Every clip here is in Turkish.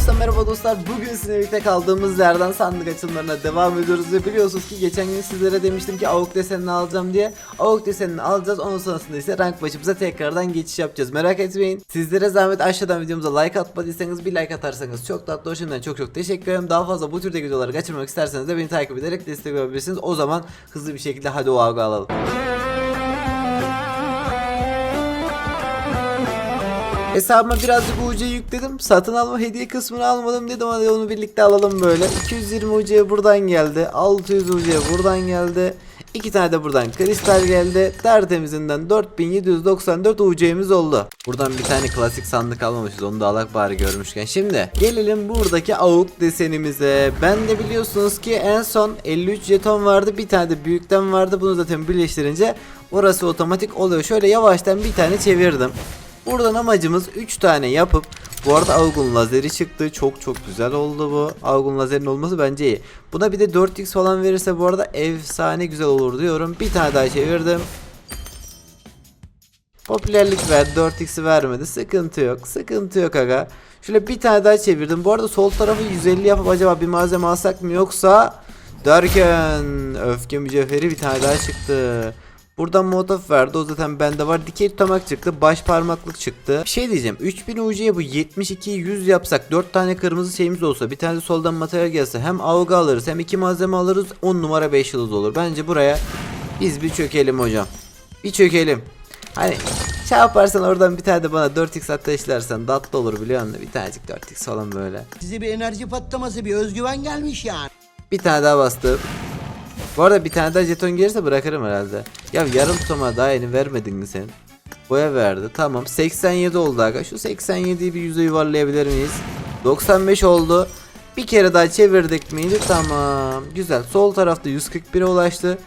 Herkese merhaba dostlar. Bugün sizinle birlikte kaldığımız yerden sandık açılımlarına devam ediyoruz ve biliyorsunuz ki geçen gün sizlere demiştim ki avuk desenini alacağım diye. Avuk desenini alacağız. Onun sonrasında ise rank başımıza tekrardan geçiş yapacağız. Merak etmeyin. Sizlere zahmet aşağıdan videomuza like atmadıysanız bir like atarsanız çok tatlı hoşumdan çok çok teşekkür ederim. Daha fazla bu türde videoları kaçırmak isterseniz de beni takip ederek destek olabilirsiniz. O zaman hızlı bir şekilde hadi o avgu alalım. Hesabıma birazcık UC yükledim. Satın alma hediye kısmını almadım dedim hadi onu birlikte alalım böyle. 220 UC buradan geldi. 600 UC buradan geldi. İki tane de buradan kristal geldi. Tertemizinden 4794 UC'miz oldu. Buradan bir tane klasik sandık almamışız. Onu da alak bari görmüşken. Şimdi gelelim buradaki avuk desenimize. Ben de biliyorsunuz ki en son 53 jeton vardı. Bir tane de büyükten vardı. Bunu zaten birleştirince orası otomatik oluyor. Şöyle yavaştan bir tane çevirdim. Buradan amacımız 3 tane yapıp bu arada Augun lazeri çıktı. Çok çok güzel oldu bu. Augun lazerin olması bence iyi. Buna bir de 4x falan verirse bu arada efsane güzel olur diyorum. Bir tane daha çevirdim. Popülerlik ver 4x'i vermedi. Sıkıntı yok. Sıkıntı yok aga. Şöyle bir tane daha çevirdim. Bu arada sol tarafı 150 yapıp acaba bir malzeme alsak mı yoksa derken öfke mücevheri bir tane daha çıktı. Buradan motof verdi. O zaten bende var. Dikey tutamak çıktı. Baş parmaklık çıktı. Bir şey diyeceğim. 3000 UC'ye bu 72'yi 100 yapsak 4 tane kırmızı şeyimiz olsa bir tane soldan materyal gelse hem avga alırız hem iki malzeme alırız 10 numara 5 yıldız olur. Bence buraya biz bir çökelim hocam. Bir çökelim. Hani şey yaparsan oradan bir tane de bana 4x ateşlersen tatlı olur biliyor musun? Bir tanecik 4x falan böyle. Size bir enerji patlaması, bir özgüven gelmiş yani. Bir tane daha bastım. Bu arada bir tane daha jeton gelirse bırakırım herhalde. Ya yarım tutama daha yeni vermedin mi sen? Boya verdi. Tamam. 87 oldu aga. Şu 87'yi bir yüze yuvarlayabilir miyiz? 95 oldu. Bir kere daha çevirdik miydi? Tamam. Güzel. Sol tarafta 141'e ulaştı.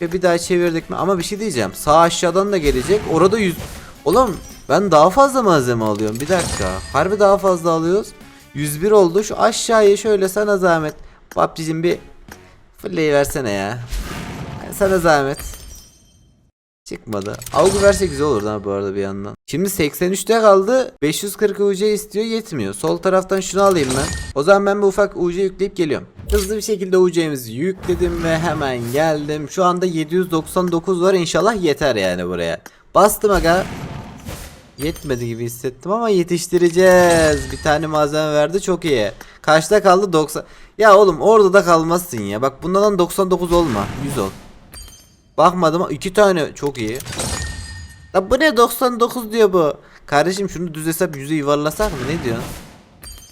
Ve bir daha çevirdik mi? Ama bir şey diyeceğim. Sağ aşağıdan da gelecek. Orada 100... Oğlum ben daha fazla malzeme alıyorum. Bir dakika. Harbi daha fazla alıyoruz. 101 oldu. Şu aşağıya şöyle sana zahmet. PUBG'cim bir Fırlayı versene ya. Sana zahmet. Çıkmadı. Algı verse güzel olur ha bu arada bir yandan. Şimdi 83'te kaldı. 540 UC istiyor yetmiyor. Sol taraftan şunu alayım ben. O zaman ben bir ufak UC yükleyip geliyorum. Hızlı bir şekilde UC'mizi yükledim ve hemen geldim. Şu anda 799 var inşallah yeter yani buraya. Bastım aga. Yetmedi gibi hissettim ama yetiştireceğiz. Bir tane malzeme verdi çok iyi. Kaçta kaldı 90. Ya oğlum orada da kalmazsın ya. Bak bundan 99 olma. 100 ol. Bakmadım iki tane çok iyi. La bu ne 99 diyor bu. Kardeşim şunu düz hesap yüzü yuvarlasak mı ne diyorsun?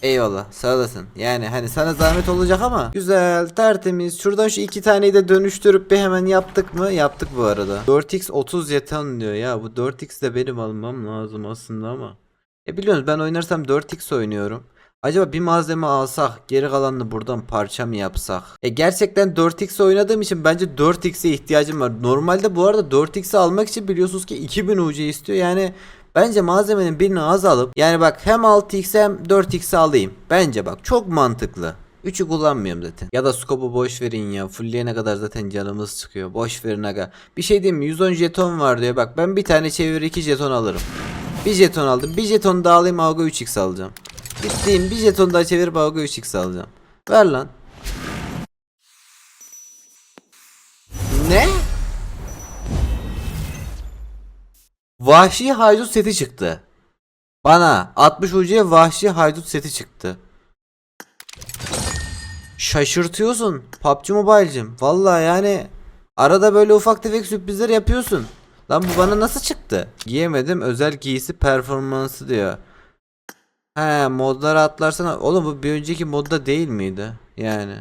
Eyvallah sağ olasın. Yani hani sana zahmet olacak ama güzel tertemiz. Şuradan şu iki taneyi de dönüştürüp bir hemen yaptık mı? Yaptık bu arada. 4x 30 yetan diyor ya. Bu 4x de benim almam lazım aslında ama. E biliyorsunuz ben oynarsam 4x oynuyorum. Acaba bir malzeme alsak geri kalanını buradan parça mı yapsak? E gerçekten 4x oynadığım için bence 4x'e ihtiyacım var. Normalde bu arada 4x'i almak için biliyorsunuz ki 2000 UC istiyor. Yani bence malzemenin birini az alıp yani bak hem 6x hem 4x'i alayım. Bence bak çok mantıklı. 3'ü kullanmıyorum zaten. Ya da scope'u boş verin ya. Fullleyene kadar zaten canımız çıkıyor. Boş verin aga. Bir şey diyeyim mi? 110 jeton var diyor. Bak ben bir tane çevir 2 jeton alırım. Bir jeton aldım. Bir jeton daha alayım Avga 3x alacağım. Gittiğim bir jeton daha çevirip Avga 3x alacağım. Ver lan. Ne? Vahşi haydut seti çıktı. Bana 60 ucuya vahşi haydut seti çıktı. Şaşırtıyorsun PUBG Mobile'cim. Vallahi yani arada böyle ufak tefek sürprizler yapıyorsun. Lan bu bana nasıl çıktı? Giyemedim özel giysi performansı diyor. He modlara atlarsana. Oğlum bu bir önceki modda değil miydi? Yani.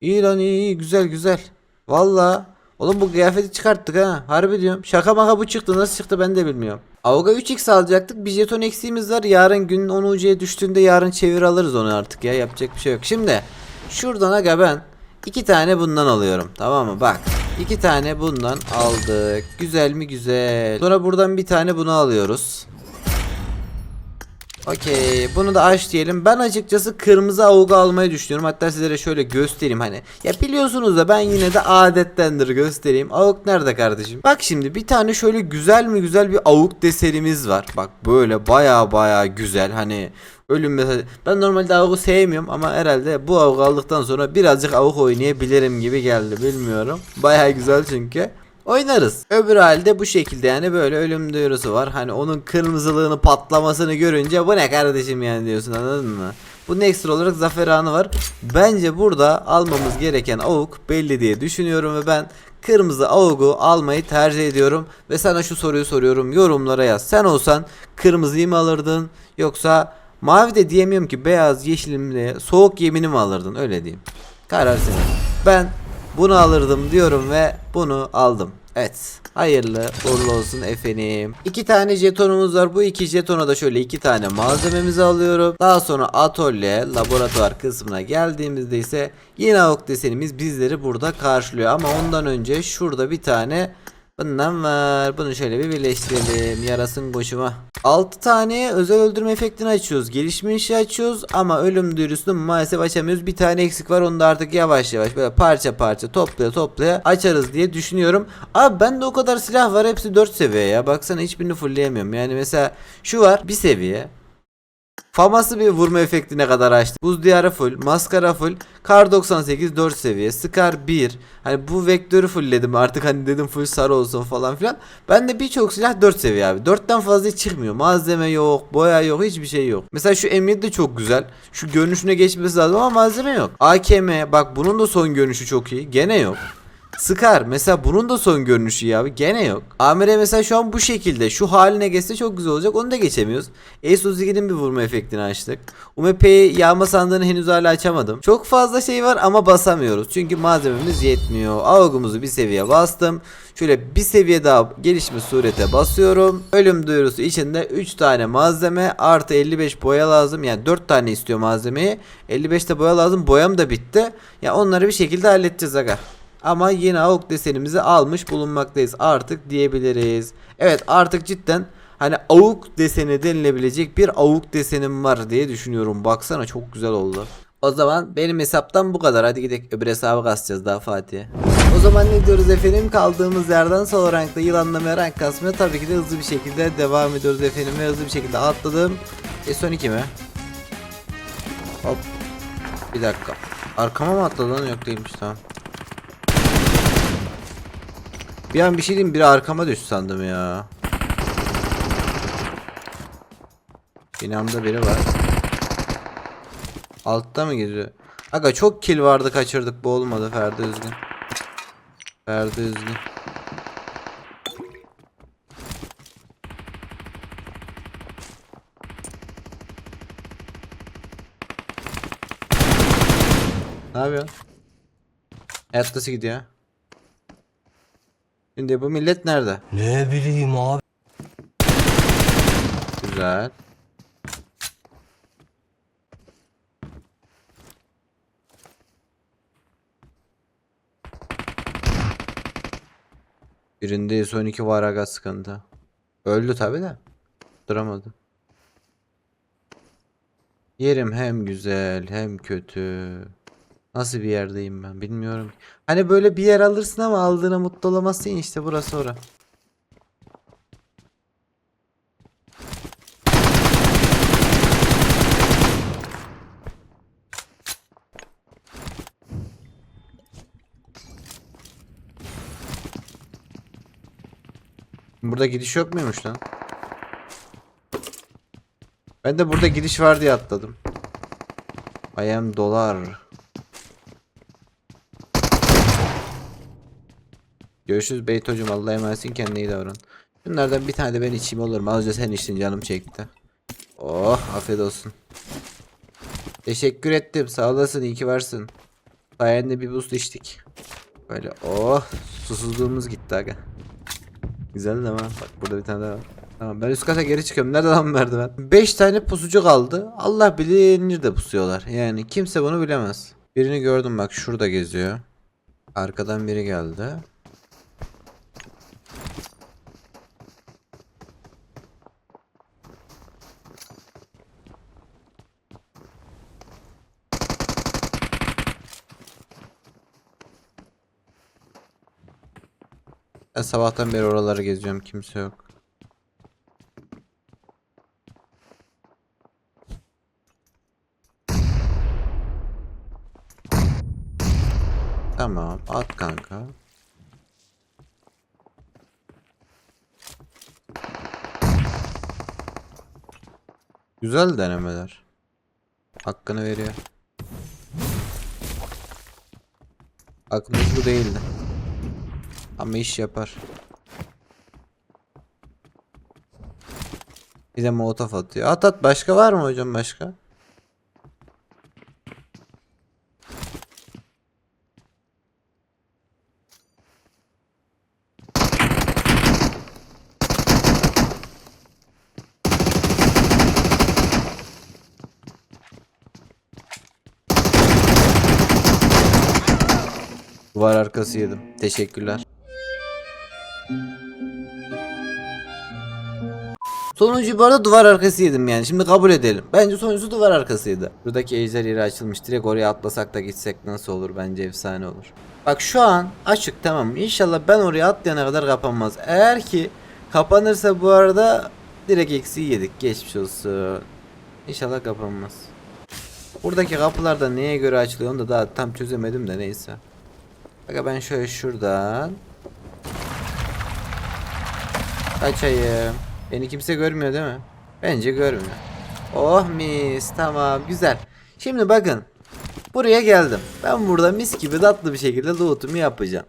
İyi lan iyi iyi güzel güzel. Valla. Oğlum bu kıyafeti çıkarttık ha. Harbi diyorum. Şaka maka bu çıktı. Nasıl çıktı ben de bilmiyorum. Avga 3x alacaktık. Bir jeton eksiğimiz var. Yarın günün 10 ucuya düştüğünde yarın çevir alırız onu artık ya. Yapacak bir şey yok. Şimdi şuradan aga ben iki tane bundan alıyorum. Tamam mı? Bak. iki tane bundan aldık. Güzel mi güzel. Sonra buradan bir tane bunu alıyoruz. Okey bunu da aç diyelim. Ben açıkçası kırmızı avuga almayı düşünüyorum. Hatta sizlere şöyle göstereyim hani. Ya biliyorsunuz da ben yine de adettendir göstereyim. Avuk nerede kardeşim? Bak şimdi bir tane şöyle güzel mi güzel bir avuk desenimiz var. Bak böyle baya baya güzel. Hani ölüm mesela. Ben normalde avuku sevmiyorum ama herhalde bu avuku aldıktan sonra birazcık avuk oynayabilirim gibi geldi. Bilmiyorum. Baya güzel çünkü. Oynarız. Öbür halde bu şekilde yani böyle ölüm duyurusu var. Hani onun kırmızılığını patlamasını görünce bu ne kardeşim yani diyorsun anladın mı? Bunun ekstra olarak zafer anı var. Bence burada almamız gereken avuk belli diye düşünüyorum ve ben kırmızı avugu almayı tercih ediyorum. Ve sana şu soruyu soruyorum yorumlara yaz. Sen olsan kırmızıyı mı alırdın yoksa mavi de diyemiyorum ki beyaz yeşilimle soğuk yemini mi alırdın öyle diyeyim. Karar senin. Ben bunu alırdım diyorum ve bunu aldım. Evet. Hayırlı uğurlu olsun efendim. İki tane jetonumuz var. Bu iki jetona da şöyle iki tane malzememizi alıyorum. Daha sonra atölye, laboratuvar kısmına geldiğimizde ise yine ok desenimiz bizleri burada karşılıyor. Ama ondan önce şurada bir tane bundan var. Bunu şöyle bir birleştirelim. Yarasın boşuma. 6 tane özel öldürme efektini açıyoruz. Gelişme işi açıyoruz ama ölüm duyurusunu maalesef açamıyoruz. Bir tane eksik var. Onu da artık yavaş yavaş böyle parça parça toplaya toplaya açarız diye düşünüyorum. Abi bende o kadar silah var. Hepsi 4 seviye ya. Baksana hiçbirini fullleyemiyorum. Yani mesela şu var bir seviye. Faması bir vurma efektine kadar açtı. Buz diyarı full, maskara full, kar 98 4 seviye, Scar 1. Hani bu vektörü fullledim artık hani dedim full sarı olsun falan filan. Ben de birçok silah 4 seviye abi. 4'ten fazla çıkmıyor. Malzeme yok, boya yok, hiçbir şey yok. Mesela şu M7 de çok güzel. Şu görünüşüne geçmesi lazım ama malzeme yok. AKM bak bunun da son görünüşü çok iyi. Gene yok. Scar mesela bunun da son görünüşü ya abi gene yok. Amire mesela şu an bu şekilde şu haline geçse çok güzel olacak onu da geçemiyoruz. Ace bir vurma efektini açtık. UMP'yi yağma sandığını henüz hala açamadım. Çok fazla şey var ama basamıyoruz. Çünkü malzememiz yetmiyor. Avgumuzu bir seviye bastım. Şöyle bir seviye daha gelişme surete basıyorum. Ölüm duyurusu içinde 3 tane malzeme artı 55 boya lazım. Yani 4 tane istiyor malzemeyi. 55 de boya lazım. Boyam da bitti. Ya onları bir şekilde halledeceğiz aga. Ama yine avuk desenimizi almış bulunmaktayız artık diyebiliriz. Evet artık cidden hani avuk deseni denilebilecek bir avuk desenim var diye düşünüyorum. Baksana çok güzel oldu. O zaman benim hesaptan bu kadar. Hadi gidelim öbür hesabı kasacağız daha Fatih. O zaman ne diyoruz efendim? Kaldığımız yerden sol rankta yılanlamaya rank kasmaya tabii ki de hızlı bir şekilde devam ediyoruz efendim. Ve hızlı bir şekilde atladım. E son 2 mi? Hop. Bir dakika. Arkama mı atladı lan? Yok değilmiş tamam. Bir an bir şey diyeyim biri arkama düştü sandım ya. Binamda biri var. Altta mı geziyor? Aga çok kill vardı kaçırdık bu olmadı Ferdi Üzgün. Ferdi Üzgün. Ne yapıyorsun? Hayat gidiyor? Şimdi bu millet nerede? Ne bileyim abi. Güzel. Birinde son iki var aga sıkıntı. Öldü tabi de. Duramadı. Yerim hem güzel hem kötü. Nasıl bir yerdeyim ben bilmiyorum. Hani böyle bir yer alırsın ama aldığına mutlu olamazsın işte burası ora. Burada gidiş yok muymuş lan? Ben de burada gidiş var diye atladım. I am dolar. Görüşürüz Beytocuğum Allah'a emanetsin kendine iyi davran. Bunlardan bir tane de ben içeyim olur mu? Azıcık sen içtin canım çekti. Oh afiyet olsun. Teşekkür ettim sağ olasın iyi ki varsın. Sayende bir boost içtik. Böyle oh susuzluğumuz gitti aga. Güzel ama bak burada bir tane daha var. Tamam ben üst kata geri çıkıyorum. Nerede lan merdiven? 5 tane pusucu kaldı. Allah bilir nerede pusuyorlar. Yani kimse bunu bilemez. Birini gördüm bak şurada geziyor. Arkadan biri geldi. Ben sabahtan beri oraları geziyorum kimse yok. Tamam at kanka. Güzel denemeler. Hakkını veriyor. Aklımız bu değildi. Ama iş yapar. Bir de molotof atıyor. At at başka var mı hocam başka? Duvar arkası yedim. Teşekkürler. Sonuncu bu arada duvar arkası yedim yani. Şimdi kabul edelim. Bence sonuncusu duvar arkasıydı. Buradaki ejder yeri açılmış. Direkt oraya atlasak da gitsek nasıl olur? Bence efsane olur. Bak şu an açık tamam? İnşallah ben oraya atlayana kadar kapanmaz. Eğer ki kapanırsa bu arada direkt eksiği yedik. Geçmiş olsun. İnşallah kapanmaz. Buradaki kapılar da neye göre açılıyor onu da daha tam çözemedim de neyse. Bak ben şöyle şuradan Kaçayım. Beni kimse görmüyor değil mi? Bence görmüyor. Oh mis tamam güzel. Şimdi bakın. Buraya geldim. Ben burada mis gibi tatlı bir şekilde loot'umu yapacağım.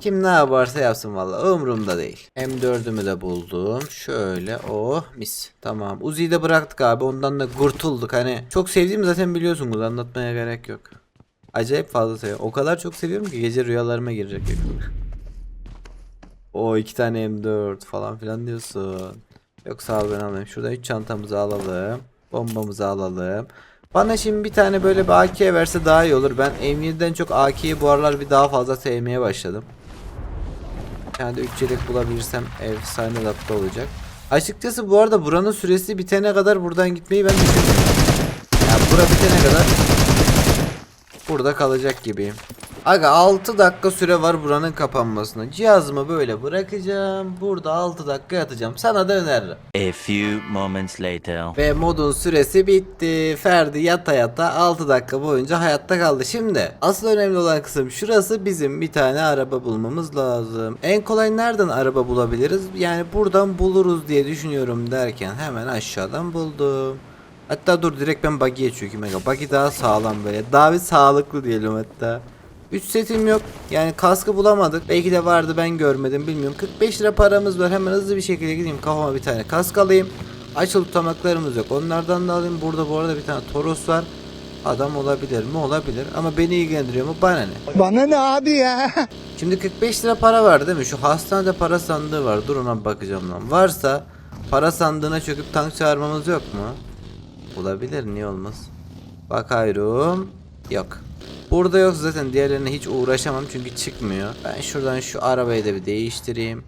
Kim ne yaparsa yapsın valla umurumda değil. M4'ümü de buldum. Şöyle oh mis. Tamam. Uzi'yi de bıraktık abi. Ondan da kurtulduk. Hani çok sevdiğimi zaten biliyorsunuz. Anlatmaya gerek yok. Acayip fazla seviyorum. O kadar çok seviyorum ki gece rüyalarıma girecek. O iki tane M4 falan filan diyorsun. Yok sağ ben alayım. Şurada 3 çantamızı alalım. Bombamızı alalım. Bana şimdi bir tane böyle bir AK verse daha iyi olur. Ben M7'den çok AK'yi bu aralar bir daha fazla sevmeye başladım. Tane de 3 yedek bulabilirsem efsane tatlı olacak. Açıkçası bu arada buranın süresi bitene kadar buradan gitmeyi ben düşünüyorum. Yani bura bitene kadar burada kalacak gibiyim. Aga 6 dakika süre var buranın kapanmasına. Cihazımı böyle bırakacağım. Burada 6 dakika yatacağım. Sana da öneririm. A few moments later. Ve modun süresi bitti. Ferdi yata yata 6 dakika boyunca hayatta kaldı. Şimdi asıl önemli olan kısım şurası bizim bir tane araba bulmamız lazım. En kolay nereden araba bulabiliriz? Yani buradan buluruz diye düşünüyorum derken hemen aşağıdan buldum. Hatta dur direkt ben buggy'e çökeyim. Buggy daha sağlam böyle. Daha bir sağlıklı diyelim hatta. 3 setim yok. Yani kaskı bulamadık. Belki de vardı ben görmedim bilmiyorum. 45 lira paramız var. Hemen hızlı bir şekilde gideyim kafama bir tane kask alayım. Açıl tutamaklarımız yok. Onlardan da alayım. Burada bu arada bir tane Toros var. Adam olabilir mi? Olabilir. Ama beni ilgilendiriyor mu? Bana ne? Bana ne abi ya? Şimdi 45 lira para var değil mi? Şu hastanede para sandığı var. Dur ona bakacağım lan. Varsa para sandığına çöküp tank çağırmamız yok mu? Olabilir. Niye olmaz? Bakıyorum. Yok. Burada yok zaten diğerlerine hiç uğraşamam çünkü çıkmıyor. Ben şuradan şu arabayı da bir değiştireyim.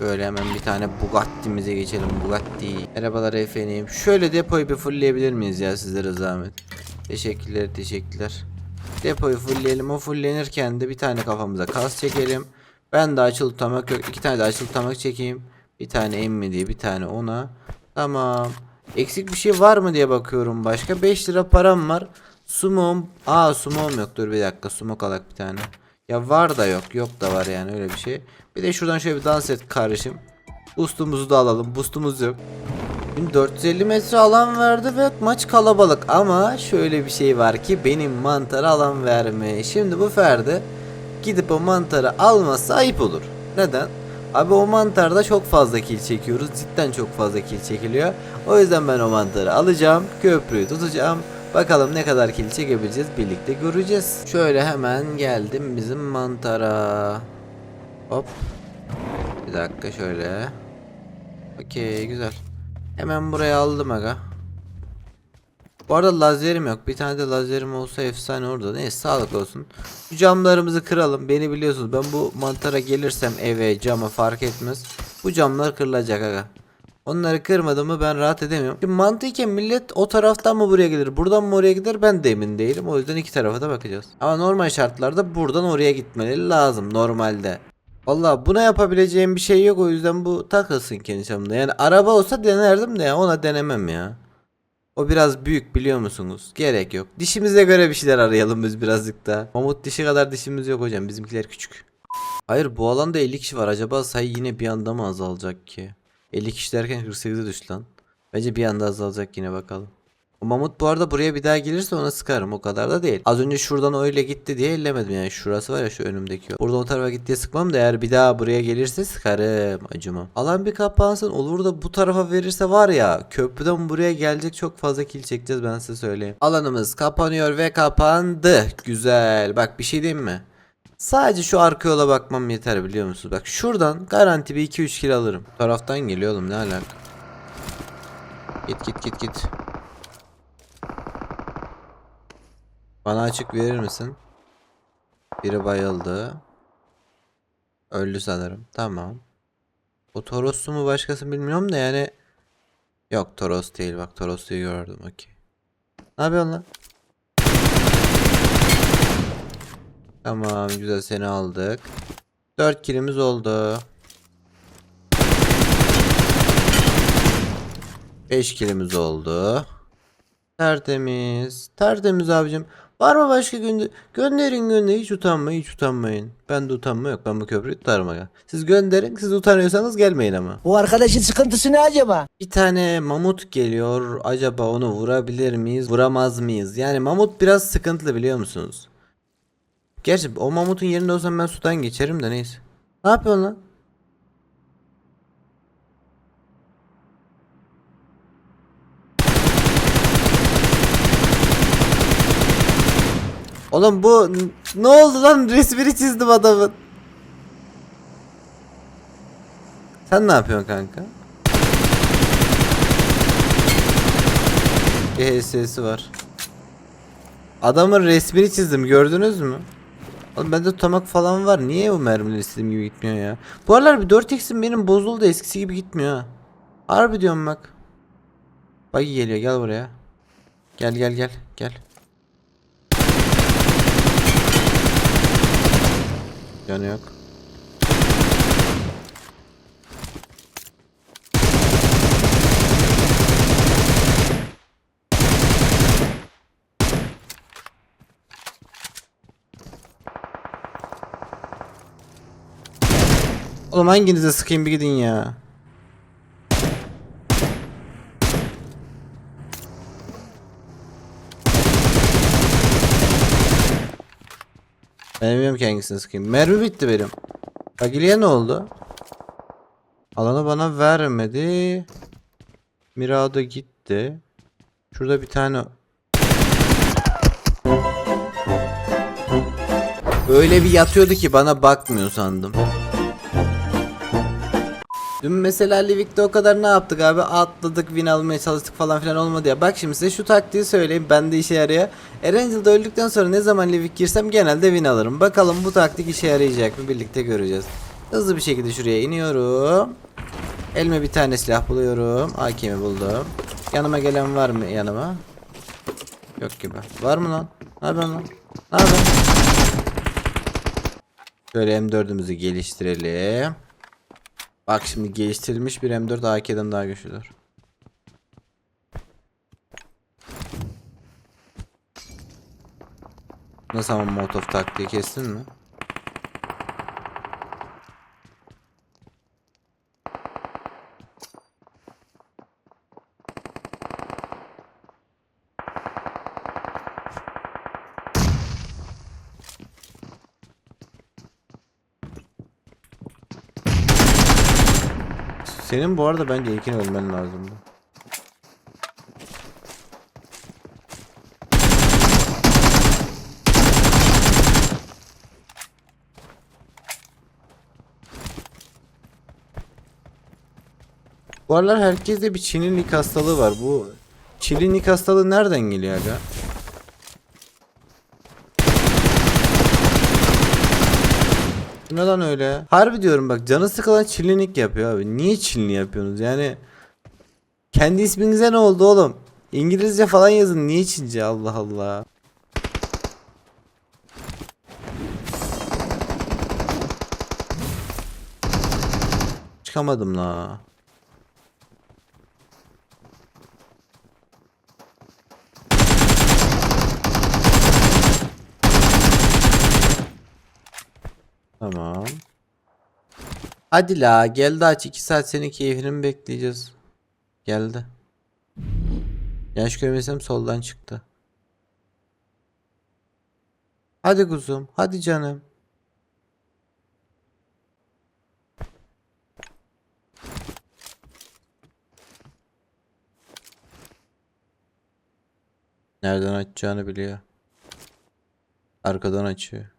Böyle hemen bir tane Bugatti'mize geçelim Bugatti. Merhabalar efendim. Şöyle depoyu bir fullleyebilir miyiz ya sizlere zahmet? Teşekkürler teşekkürler. Depoyu fullleyelim. O fullenirken de bir tane kafamıza kas çekelim. Ben de açıl tutamak yok. iki tane de açıl tutamak çekeyim. Bir tane emmi diye bir tane ona. Tamam. Eksik bir şey var mı diye bakıyorum başka. 5 lira param var. Sumom. Aa sumom yok. Dur bir dakika. Sumok alak bir tane. Ya var da yok. Yok da var yani öyle bir şey. Bir de şuradan şöyle bir dans et kardeşim. Boostumuzu da alalım. Boostumuz yok. Şimdi 450 metre alan verdi ve maç kalabalık ama şöyle bir şey var ki benim mantara alan verme. Şimdi bu Ferdi gidip o mantarı almazsa ayıp olur. Neden? Abi o mantarda çok fazla kill çekiyoruz. Cidden çok fazla kill çekiliyor. O yüzden ben o mantarı alacağım. Köprüyü tutacağım. Bakalım ne kadar kill çekebileceğiz birlikte göreceğiz. Şöyle hemen geldim bizim mantara. Hop. Bir dakika şöyle. Okey güzel. Hemen buraya aldım aga. Bu arada lazerim yok. Bir tane de lazerim olsa efsane orada. Neyse sağlık olsun. Şu camlarımızı kıralım. Beni biliyorsunuz. Ben bu mantara gelirsem eve cama fark etmez. Bu camlar kırılacak aga. Onları kırmadığımı ben rahat edemiyorum. Şimdi mantıken millet o taraftan mı buraya gelir, buradan mı oraya gider ben de emin değilim. O yüzden iki tarafa da bakacağız. Ama normal şartlarda buradan oraya gitmeleri lazım normalde. Valla buna yapabileceğim bir şey yok o yüzden bu takılsın kendi çapında. Yani araba olsa denerdim de ya ona denemem ya. O biraz büyük biliyor musunuz? Gerek yok. Dişimize göre bir şeyler arayalım biz birazcık daha. Mamut dişi kadar dişimiz yok hocam. Bizimkiler küçük. Hayır bu alanda 50 kişi var. Acaba sayı yine bir anda mı azalacak ki? 50 kişi derken 48'e düştü lan. Bence bir anda azalacak yine bakalım. O mamut bu arada buraya bir daha gelirse ona sıkarım. O kadar da değil. Az önce şuradan öyle gitti diye ellemedim yani. Şurası var ya şu önümdeki. yol. Buradan o tarafa gitti diye sıkmam da eğer bir daha buraya gelirse sıkarım. Acımam. Alan bir kapansın olur da bu tarafa verirse var ya köprüden buraya gelecek çok fazla kill çekeceğiz ben size söyleyeyim. Alanımız kapanıyor ve kapandı. Güzel. Bak bir şey diyeyim mi? Sadece şu arka yola bakmam yeter biliyor musunuz? Bak şuradan garanti bir 2-3 kill alırım. Bu taraftan geliyor oğlum ne alaka? Git git git git. Bana açık verir misin? Biri bayıldı. Öldü sanırım. Tamam. O Toros'u mu başkası bilmiyorum da yani. Yok Toros değil bak Toros'u gördüm okey. Ne yapıyorsun lan? Tamam güzel seni aldık. 4 kilimiz oldu. 5 kilimiz oldu. Tertemiz. Tertemiz abicim. Var mı başka gönder? Gönderin gönderin. Hiç utanmayın hiç utanmayın. Ben de utanma yok. Ben bu köprüyü tutarım aga. Siz gönderin. Siz utanıyorsanız gelmeyin ama. Bu arkadaşın sıkıntısı ne acaba? Bir tane mamut geliyor. Acaba onu vurabilir miyiz? Vuramaz mıyız? Yani mamut biraz sıkıntılı biliyor musunuz? Gerçi o mamutun yerinde olsam ben sudan geçerim de neyse. Ne yapıyorsun lan? Oğlum bu ne oldu lan resmini çizdim adamın. Sen ne yapıyorsun kanka? Bir HS'si var. Adamın resmini çizdim gördünüz mü? Oğlum bende tutamak falan var. Niye o mermiler istediğim gibi gitmiyor ya? Bu aralar bir 4x'im benim bozuldu eskisi gibi gitmiyor ha. Harbi diyorum bak. Buggy geliyor gel buraya. Gel gel gel gel. Yanı yok. Oğlum hanginize sıkayım bir gidin ya. Ben bilmiyorum ki hangisini sıkayım. Mermi bitti benim. Agili'ye ne oldu? Alanı bana vermedi. Mirado gitti. Şurada bir tane Öyle bir yatıyordu ki bana bakmıyor sandım. Dün mesela Livik'te o kadar ne yaptık abi? Atladık, win almaya çalıştık falan filan olmadı ya. Bak şimdi size şu taktiği söyleyeyim. Bende işe yarıyor. Erangel'da öldükten sonra ne zaman Livik girsem genelde win alırım. Bakalım bu taktik işe yarayacak mı? Birlikte göreceğiz. Hızlı bir şekilde şuraya iniyorum. Elime bir tane silah buluyorum. AK'mi buldum. Yanıma gelen var mı yanıma? Yok gibi. Var mı lan? Ne yapıyorsun lan? Ne yapıyorsun? Şöyle M4'ümüzü geliştirelim. Bak şimdi geliştirilmiş bir M4 AK'den daha güçlüdür. Nasıl ama Molotov taktiği kestin mi? Senin bu arada bence ilkini ölmen lazımdı. Bu aralar herkeste bir çinlilik hastalığı var. Bu çinlilik hastalığı nereden geliyor aga? Neden öyle? Harbi diyorum bak canı sıkılan çillinik yapıyor abi. Niye çilini yapıyorsunuz? Yani Kendi isminize ne oldu oğlum? İngilizce falan yazın. Niye Çince? Allah Allah. Çıkamadım la. Tamam. Hadi la geldi aç 2 saat senin keyfini mi bekleyeceğiz? Geldi. Yaş görmesem soldan çıktı. Hadi kuzum, hadi canım. Nereden açacağını biliyor. Arkadan açıyor.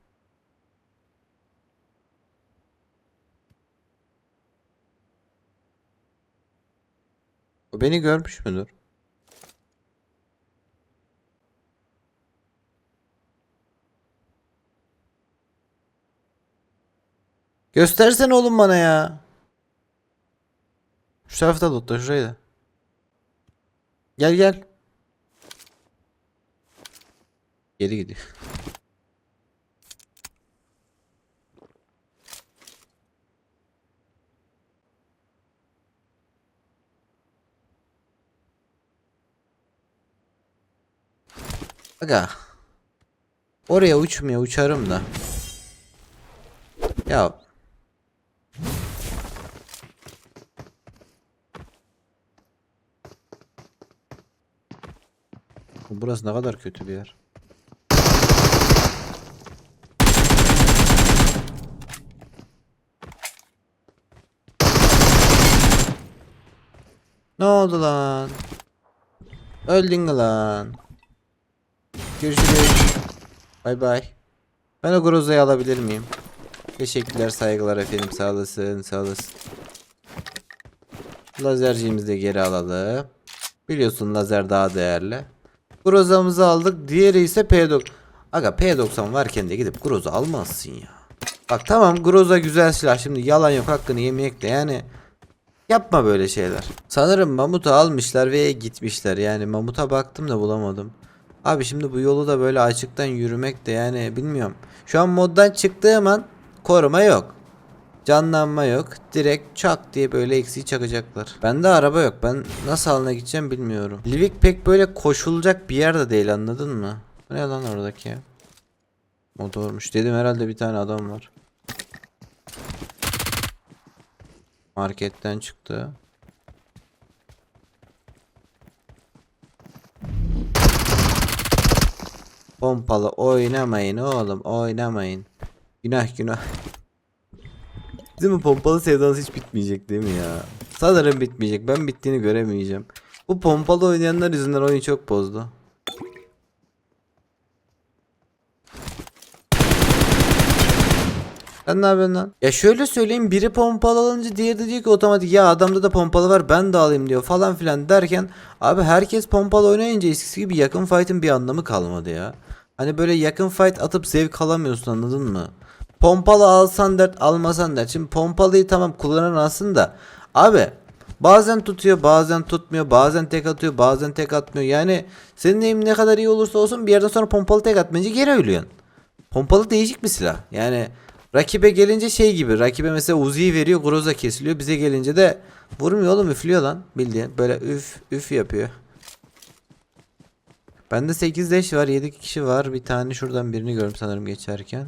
O beni görmüş müdür? Göstersene oğlum bana ya. Şu tarafta lootla şurayı da. Gel gel. Geri gidiyor. Aga. Oraya uçmuyor uçarım da. Ya. Burası ne kadar kötü bir yer. Ne oldu lan? Öldün lan? Görüşürüz. Bay bay. Ben o Groza'yı alabilir miyim? Teşekkürler saygılar efendim sağ olasın sağ olasın. Lazerciğimizi de geri alalım. Biliyorsun lazer daha değerli. Groza'mızı aldık. Diğeri ise P90. Aga P90 varken de gidip Groza almazsın ya. Bak tamam Groza güzel silah. Şimdi yalan yok hakkını yemekle yani. Yapma böyle şeyler. Sanırım Mamut'u almışlar ve gitmişler. Yani Mamut'a baktım da bulamadım. Abi şimdi bu yolu da böyle açıktan yürümek de yani bilmiyorum. Şu an moddan çıktığım an koruma yok. Canlanma yok. Direkt çak diye böyle eksiği çakacaklar. Bende araba yok. Ben nasıl alına gideceğim bilmiyorum. Livik pek böyle koşulacak bir yer de değil anladın mı? Ne lan oradaki? Motormuş. Dedim herhalde bir tane adam var. Marketten çıktı. Pompalı oynamayın oğlum oynamayın. Günah günah. Mi pompalı sevdanız hiç bitmeyecek değil mi ya? Sanırım bitmeyecek. Ben bittiğini göremeyeceğim. Bu pompalı oynayanlar yüzünden oyun çok bozdu. Sen ne yapıyorsun lan? Ya şöyle söyleyeyim biri pompalı alınca diğeri de diyor ki otomatik ya adamda da pompalı var ben de alayım diyor falan filan derken abi herkes pompalı oynayınca eskisi gibi yakın fight'ın bir anlamı kalmadı ya. Hani böyle yakın fight atıp zevk alamıyorsun anladın mı? Pompalı alsan dert almasan dert. Şimdi pompalıyı tamam kullanan alsın da abi bazen tutuyor bazen tutmuyor bazen tek atıyor bazen tek atmıyor yani senin eğim ne kadar iyi olursa olsun bir yerden sonra pompalı tek atmayınca geri ölüyorsun. Pompalı değişik bir silah. Yani rakibe gelince şey gibi. Rakibe mesela Uzi'yi veriyor, Groza kesiliyor. Bize gelince de vurmuyor oğlum üflüyor lan. Bildiğin böyle üf üf yapıyor. Bende 8 leş var, 7 kişi var. Bir tane şuradan birini gördüm sanırım geçerken.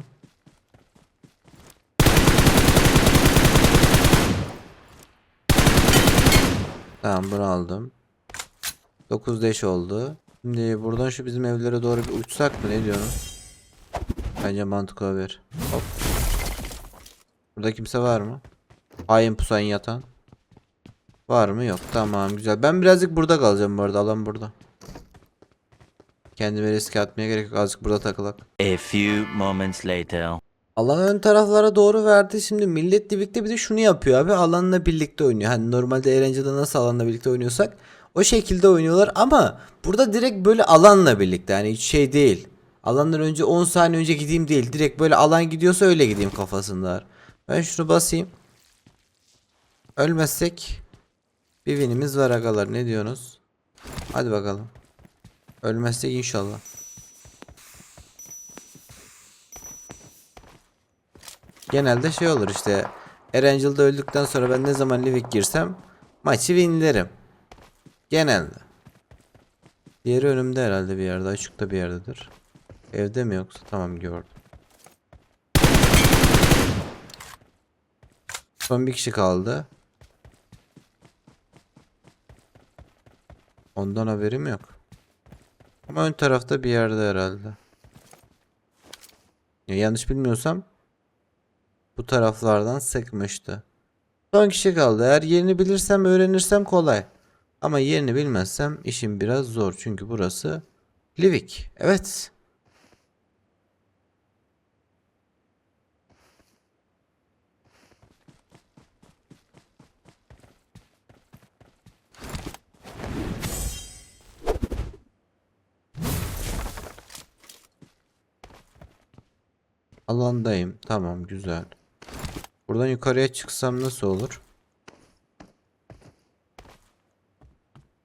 Tamam bunu aldım. 9 leş oldu. Şimdi buradan şu bizim evlere doğru bir uçsak mı ne diyorsun? Bence mantıklı haber. Hop. Burada kimse var mı? Hain pusan yatan. Var mı? Yok. Tamam güzel. Ben birazcık burada kalacağım bu arada. Alan burada. Kendime riske atmaya gerek yok. Azıcık burada takılak. A few moments later. Alan ön taraflara doğru verdi. Şimdi millet birlikte bir de şunu yapıyor abi. Alanla birlikte oynuyor. Hani normalde eğlencede nasıl alanla birlikte oynuyorsak o şekilde oynuyorlar ama burada direkt böyle alanla birlikte. Yani hiç şey değil. Alandan önce 10 saniye önce gideyim değil. Direkt böyle alan gidiyorsa öyle gideyim kafasındalar. Ben şunu basayım. Ölmezsek Bir winimiz var agalar ne diyorsunuz? Hadi bakalım. Ölmezsek inşallah. Genelde şey olur işte. Erangel'da öldükten sonra ben ne zaman Livik girsem maçı winlerim. Genelde. Diğeri önümde herhalde bir yerde. Açıkta bir yerdedir. Evde mi yoksa? Tamam gördüm. Son bir kişi kaldı. Ondan haberim yok. Ama ön tarafta bir yerde herhalde. Ya yanlış bilmiyorsam bu taraflardan sıkmıştı. Son kişi kaldı. Eğer yerini bilirsem öğrenirsem kolay. Ama yerini bilmezsem işim biraz zor. Çünkü burası Livik. Evet. Alandayım. Tamam güzel. Buradan yukarıya çıksam nasıl olur?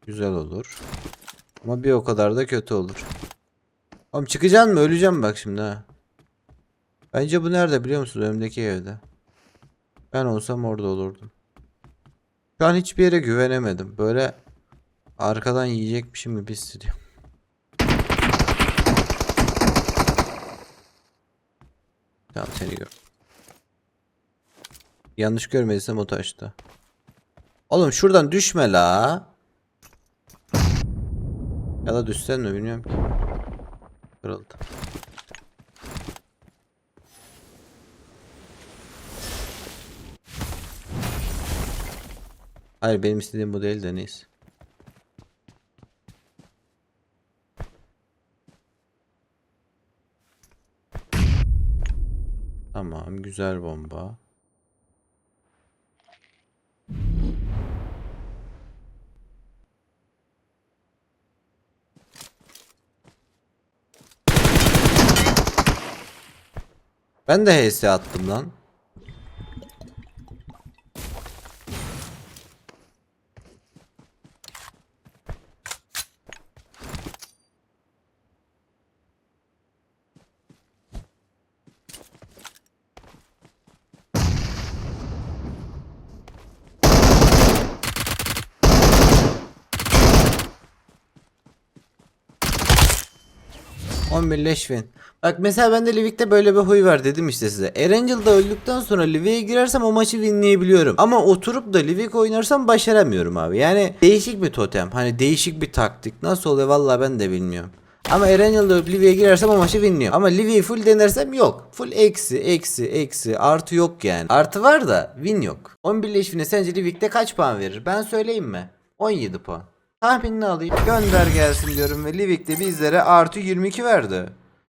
Güzel olur. Ama bir o kadar da kötü olur. Oğlum çıkacaksın mı? Öleceğim bak şimdi ha. Bence bu nerede biliyor musunuz? Önümdeki evde. Ben olsam orada olurdum. Şu an hiçbir yere güvenemedim. Böyle arkadan yiyecekmişim gibi hissediyorum. Tamam seni gör. Yanlış görmediysem o taşta. Oğlum şuradan düşme la. Ya da düşsen mi bilmiyorum ki. Kırıldı. Hayır benim istediğim bu değil de neyse. Tamam güzel bomba. Ben de HS attım lan. On bir leş win. Bak mesela ben de Livik'te böyle bir huy var dedim işte size. Erangel'da öldükten sonra Livik'e girersem o maçı winleyebiliyorum. Ama oturup da Livik oynarsam başaramıyorum abi. Yani değişik bir totem. Hani değişik bir taktik. Nasıl oluyor vallahi ben de bilmiyorum. Ama Erangel'da Livik'e girersem o maçı winliyorum. Ama Livik'i full denersem yok. Full eksi, eksi, eksi. Artı yok yani. Artı var da win yok. 11 leş win'e sence Livik'te kaç puan verir? Ben söyleyeyim mi? 17 puan. Tahminini alayım. Gönder gelsin diyorum ve Livik'te bizlere artı 22 verdi.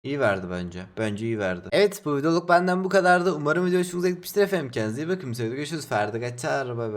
İyi verdi bence. Bence iyi verdi. Evet bu videoluk benden bu kadardı. Umarım video hoşunuza gitmiştir efendim. Kendinize iyi bakın. Sevgili görüşürüz. Ferdi Kaçar. Bay bay.